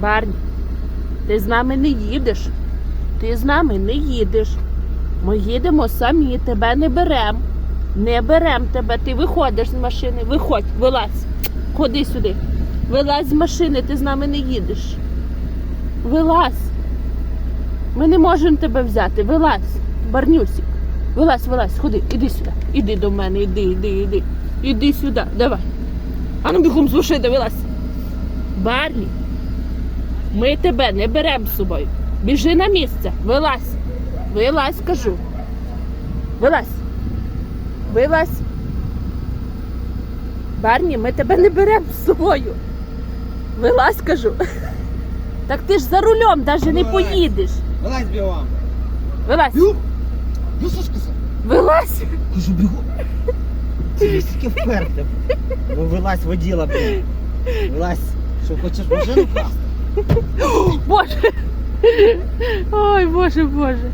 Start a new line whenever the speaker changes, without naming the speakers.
Барні, ти з нами не їдеш. Ти з нами не їдеш. Ми їдемо самі, тебе не берем. Не берем тебе. Ти виходиш з машини. Виходь, вилазь. Ходи сюди. Вилазь з машини, ти з нами не їдеш. Вилазь. Ми не можемо тебе взяти. Вилазь, Барнюсик. Вилазь, вилазь, ходи, іди сюди. Іди до мене, іди, іди, іди. Іди сюди, давай. А ну бігом з машини, вилазь. Барні, ми тебе не беремо з собою. Біжи на місце, вилазь. Вилазь, кажу. Вилазь. Вилазь. Барні, ми тебе не беремо з собою. Вилазь, кажу. Так ти ж за рулем навіть не
Вилазь.
поїдеш.
Вилазь бігом.
Вилазь.
Бігом. Ну що?
Вилазь.
Кажу, бігом. Ти скільки вперте. Вилазь воділа, блін. Вилазь. Що, хочеш машину красти?
Боже. Ой, Боже, Боже.